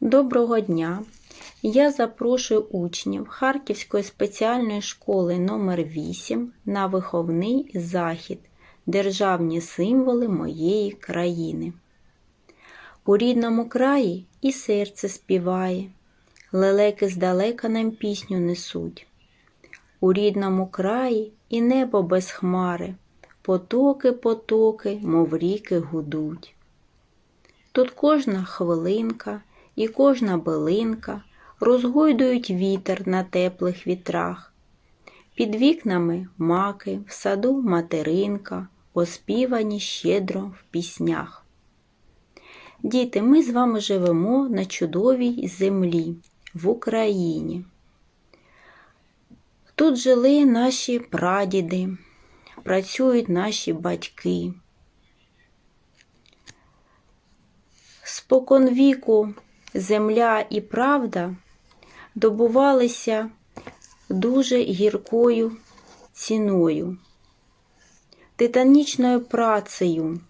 Доброго дня! Я запрошую учнів Харківської спеціальної школи номер 8 на виховний захід Державні символи моєї країни. У рідному краї і серце співає, лелеки здалека нам пісню несуть. У рідному краї і небо без хмари, потоки, потоки, мов ріки гудуть. Тут кожна хвилинка і кожна билинка розгойдують вітер на теплих вітрах. Під вікнами маки, в саду материнка, оспівані щедро в піснях. Діти, ми з вами живемо на чудовій землі в Україні. Тут жили наші прадіди, працюють наші батьки. Споконвіку земля і правда добувалися дуже гіркою ціною, титанічною працею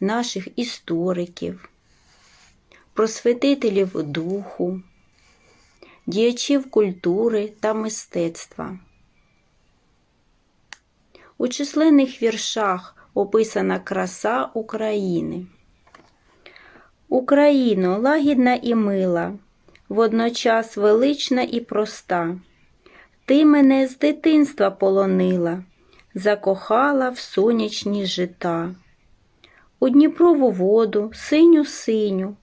наших істориків, просвітителів духу, діячів культури та мистецтва. У численних віршах описана краса України. Україно лагідна і мила, водночас велична і проста. Ти мене з дитинства полонила, закохала в сонячні жита. У Дніпрову воду, синю синю,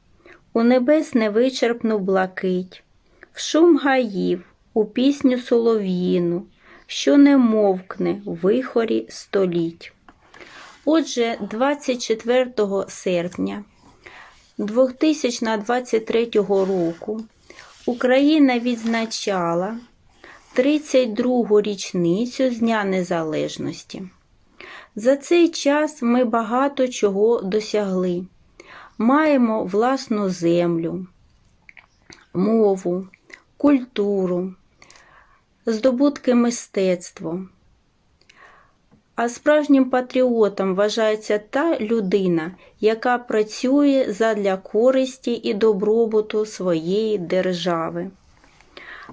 у небес невичерпну блакить, в шум гаїв, у пісню солов'їну, що не мовкне в вихорі століть. Отже, 24 серпня 2023 року Україна відзначала 32-гу річницю з Дня Незалежності. За цей час ми багато чого досягли. Маємо власну землю, мову, культуру, здобутки мистецтва. А справжнім патріотом вважається та людина, яка працює задля користі і добробуту своєї держави.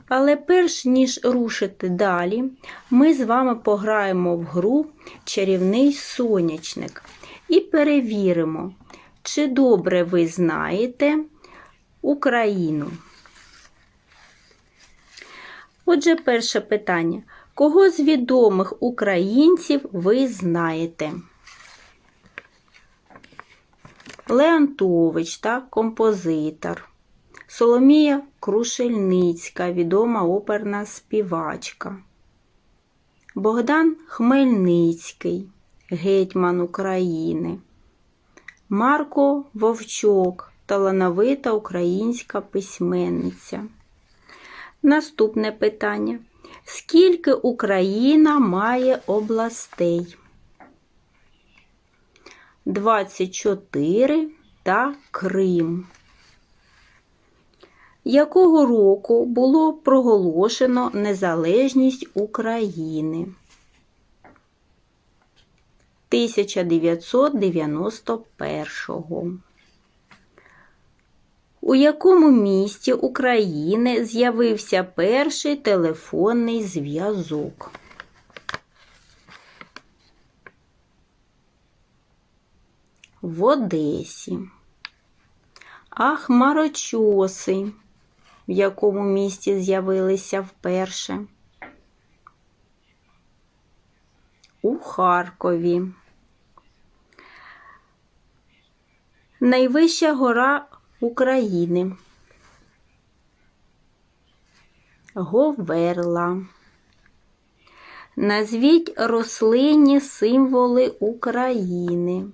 Але перш ніж рушити далі, ми з вами пограємо в гру Чарівний сонячник і перевіримо, чи добре ви знаєте Україну. Отже, перше питання. Кого з відомих українців ви знаєте? Леонтович та композитор. Соломія Крушельницька, відома оперна співачка. Богдан Хмельницький, гетьман України. Марко Вовчок, талановита українська письменниця. Наступне питання. Скільки Україна має областей? 24 та Крим. Якого року було проголошено незалежність України? 1991 у якому місті України з'явився перший телефонний зв'язок? В Одесі. А в якому місті з'явилися вперше? У Харкові. Найвища гора України. Говерла. Назвіть рослинні символи України.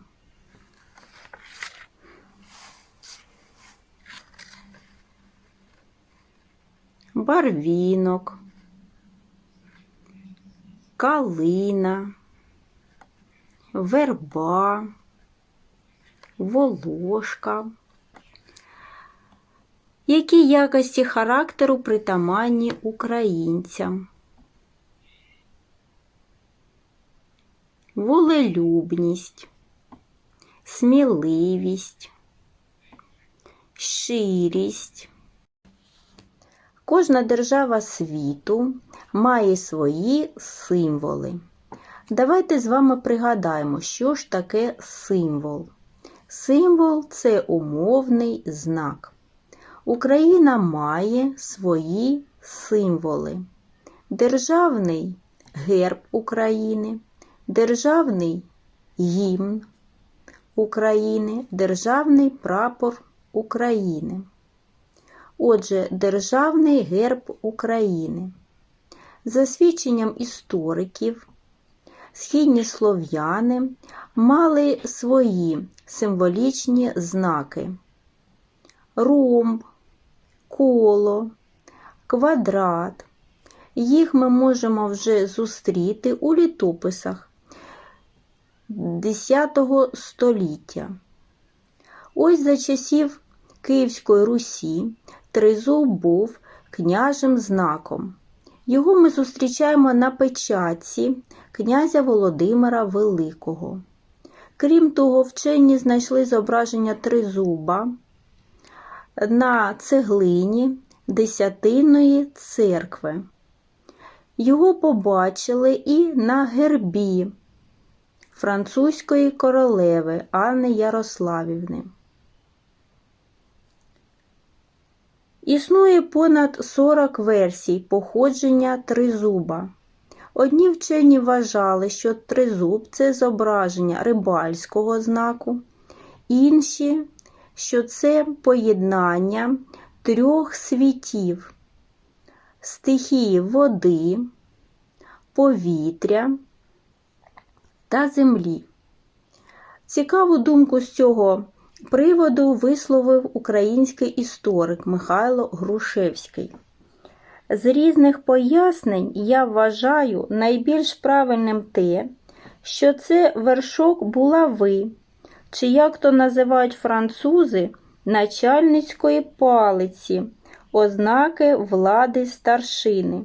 Барвінок, калина, верба, волошка. Які якості характеру притаманні українцям? Волелюбність, сміливість, щирість, Кожна держава світу має свої символи. Давайте з вами пригадаємо, що ж таке символ. Символ це умовний знак. Україна має свої символи. Державний герб України, державний гімн України, державний прапор України. Отже, Державний герб України. За свідченням істориків, східні слов'яни мали свої символічні знаки: ромб, коло, квадрат. Їх ми можемо вже зустріти у літописах X століття. Ось за часів Київської Русі тризуб був княжим знаком. Його ми зустрічаємо на печатці князя Володимира Великого. Крім того, вчені знайшли зображення тризуба на цеглині Десятинної церкви. Його побачили і на гербі французької королеви Анни Ярославівни. Існує понад 40 версій походження тризуба. Одні вчені вважали, що тризуб це зображення рибальського знаку, інші, що це поєднання трьох світів стихії води, повітря та землі. Цікаву думку з цього приводу висловив український історик Михайло Грушевський. З різних пояснень я вважаю найбільш правильним те, що це вершок булави, чи як то називають французи начальницької палиці, ознаки влади старшини.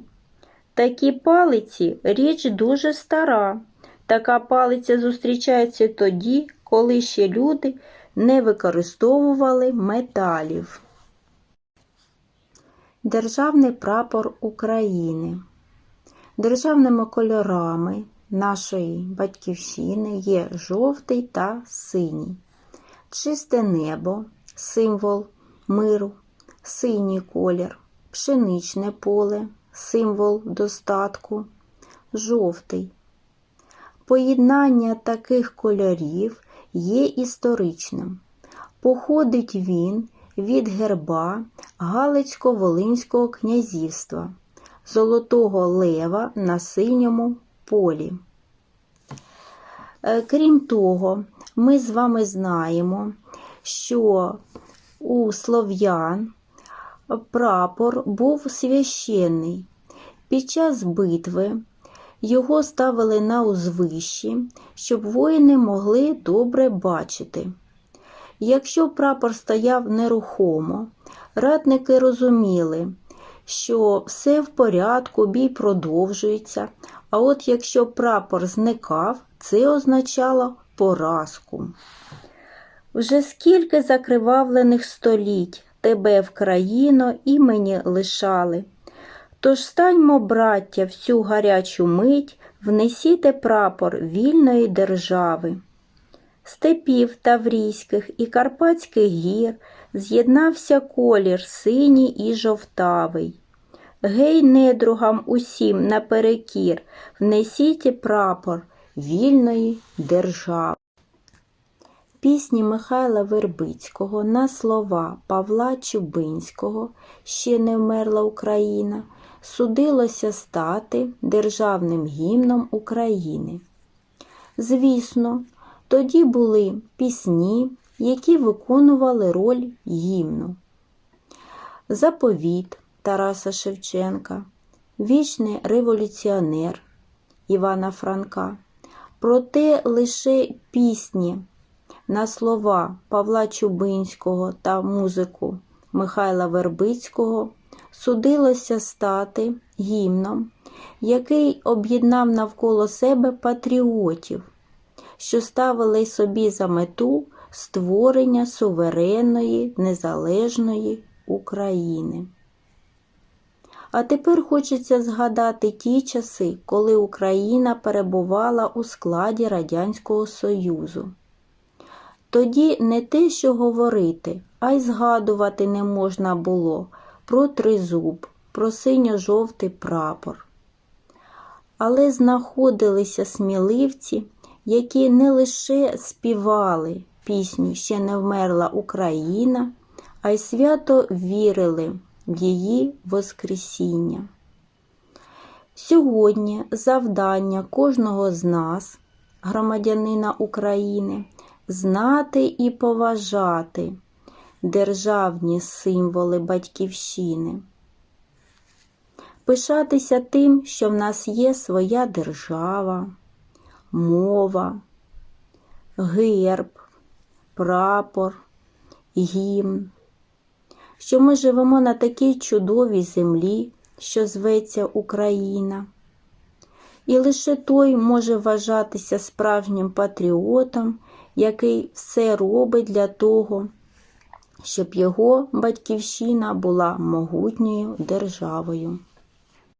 Такі палиці річ дуже стара. Така палиця зустрічається тоді, коли ще люди не використовували металів. Державний прапор України. Державними кольорами нашої батьківщини є жовтий та синій, чисте небо, символ миру, синій колір, пшеничне поле, символ достатку, жовтий. Поєднання таких кольорів є історичним. Походить він від герба Галицько-Волинського князівства, Золотого Лева на синьому полі. Е, Крім того, ми з вами знаємо, що у слов'ян прапор був священний. Під час битви його ставили на узвищі, щоб воїни могли добре бачити. Якщо прапор стояв нерухомо, ратники розуміли, що все в порядку, бій продовжується, а от якщо прапор зникав, це означало поразку. Вже скільки закривавлених століть тебе в країно імені лишали. Тож станьмо, браття, в цю гарячу мить, внесіте прапор вільної держави. Степів Таврійських і Карпатських гір з'єднався колір синій і жовтавий. Гей, недругам усім наперекір, внесіть прапор вільної держави. Пісні Михайла Вербицького на слова Павла Чубинського Ще не вмерла Україна судилося стати державним гімном України. Звісно, тоді були пісні, які виконували роль гімну. Заповіт Тараса Шевченка, Вічний революціонер Івана Франка. Проте лише пісні на слова Павла Чубинського та музику Михайла Вербицького судилося стати гімном, який об'єднав навколо себе патріотів, що ставили собі за мету створення суверенної незалежної України. А тепер хочеться згадати ті часи, коли Україна перебувала у складі Радянського Союзу. Тоді не те, що говорити, а й згадувати не можна було про тризуб, про синьо-жовтий прапор. Але знаходилися сміливці, які не лише співали пісню Ще не вмерла Україна, а й свято вірили в її Воскресіння. Сьогодні завдання кожного з нас, громадянина України, знати і поважати державні символи Батьківщини, пишатися тим, що в нас є своя держава, мова, герб, прапор, гімн, що ми живемо на такій чудовій землі, що зветься Україна. І лише той може вважатися справжнім патріотом, який все робить для того, щоб його батьківщина була могутньою державою.